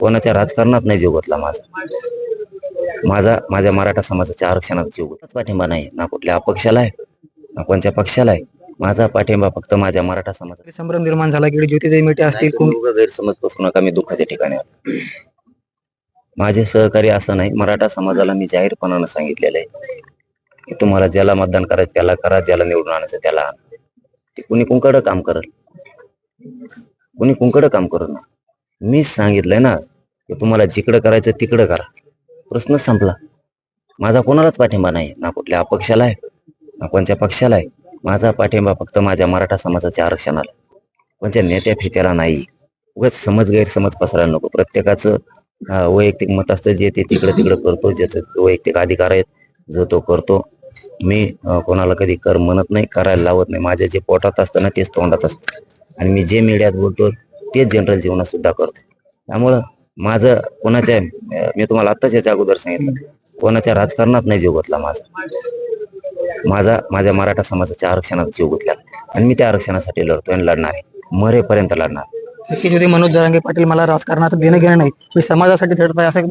कोणाच्या राजकारणात नाही जीव गुतला माझा. माझा माझ्या मराठा समाजाच्या आरक्षणात जीव गुतलाच पाठिंबा नाही. ना कुठल्या अपक्षाला आहे ना कोणत्या पक्षाला आहे. माझा पाठिंबा फक्त माझ्या मराठा समाजाला संभ्रम निर्माण झाला की ज्योतिदेवी मेटे असतील कोण उगा गैरसमज पसरू नका मी दुःखाच्या ठिकाणी आलो. माझे सहकारी असं नाही मराठा समाजाला मी जाहीरपणानं सांगितलेलं आहे. की तुम्हाला ज्याला मतदान करायचं त्याला करा ज्याला निवडून आणायचं त्याला आणा. ते कुणी कुंकडं काम करल. कुणी कुंकडं काम करू ना मीच सांगितलंय ना तुम्हाला जिकडं करायचं तिकडं करा. प्रश्न संपला. माझा कोणालाच पाठिंबा नाही ना कुठल्या अपक्षाला आहे ना कोणत्या पक्षाला आहे. माझा पाठिंबा फक्त माझ्या मराठा समाजाच्या आरक्षणाला. कोणत्या नेत्या फित्याला नाही. उगाच समज गैरसमज पसरायला नको. प्रत्येकाचं वैयक्तिक मत असतं जे ते तिकडं तिकडं करतो ज्याचं वैयक्तिक अधिकार आहेत जो तो करतो. मी कोणाला कधी कर म्हणत नाही करायला लावत नाही. माझ्या जे पोटात असतं ना तेच तोंडात असतं. आणि मी जे मीडियात बोलतो तेच जनरल जीवनात सुद्धा करतो त्यामुळं माझं कोणाच्या मी तुम्हाला आत्ताच याच्या अगोदर सांगितलं. कोणाच्या राजकारणात नाही जीव घेतला माझा. माझा माझ्या मराठा समाजाच्या आरक्षणात जीव गुतलेला आणि मी त्या आरक्षणासाठी लढतोय आणि लढणार आहे. मरेपर्यंत लढणार. मनोज जरांगे पाटील मला राजकारणात देणं घेणं नाही. मी समाजासाठी लढत आहे असं